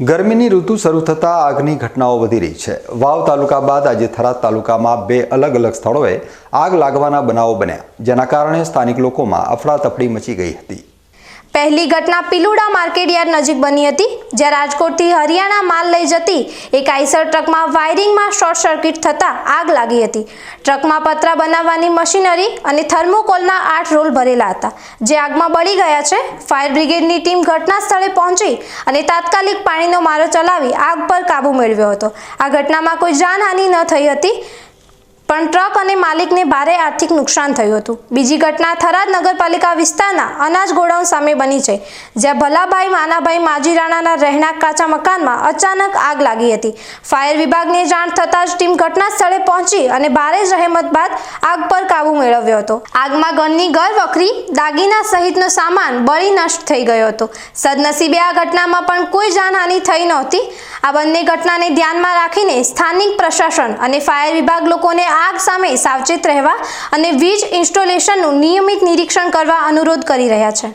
ગરમીની ઋતુ શરૂ થતાં આગની ઘટનાઓ વધી રહી છે. વાવ તાલુકા બાદ આજે થરાદ તાલુકામાં બે અલગ અલગ સ્થળોએ આગ લાગવાના બનાવો બન્યા, જેના કારણે સ્થાનિક લોકોમાં અફડાતફડી મચી ગઈ હતી. પહેલી ઘટના પિલુડા માર્કેટયાર્ડ નજીક બની હતી, જ્યાં રાજકોટથી હરિયાણા માલ લઈ જતી એક આઈસર ટ્રકમાં વાયરિંગમાં શોર્ટ સર્કિટ થતાં આગ લાગી હતી. ટ્રકમાં પતરા બનાવવાની મશીનરી અને થર્મોકોલના આઠ રોલ ભરેલા હતા, જે આગમાં બળી ગયા છે. ફાયર બ્રિગેડની ટીમ ઘટના સ્થળે પહોંચી અને તાત્કાલિક પાણીનો મારો ચલાવી આગ પર કાબૂ મેળવ્યો હતો. આ ઘટનામાં કોઈ જાનહાનિ ન થઈ હતી. પણ ટ્રક અને માલિકને ભારે આર્થિક નુકસાન થયું હતું. બીજી ઘટના થરાદ નગરપાલિકા વિસ્તારના અનાજ ગોડાઉન સામે બની છે, જ્યાં ભલાભાઈ માનાભાઈ માજીરાણાના રહેણાંક કાચા મકાનમાં અચાનક આગ લાગી હતી. ફાયર વિભાગને જાણ થતાં જ ટીમ ઘટના સ્થળે પહોંચી અને ભારે જહેમત બાદ આગ પર કાબુ મેળવ્યો હતો. આગમાં ઘરની ઘર વખરી દાગીના સહિતનો સામાન બળી નષ્ટ થઈ ગયો હતો. સદનસીબે આ ઘટનામાં પણ કોઈ જાનહાનિ થઈ નહોતી. આ બંને ઘટનાને ધ્યાનમાં રાખીને સ્થાનિક પ્રશાસન અને ફાયર વિભાગ લોકોને આગ સામે સાવચેત રહેવા અને વીજ ઇન્સ્ટોલેશનનું નિયમિત નિરીક્ષણ કરવા અનુરોધ કરી રહ્યા છે.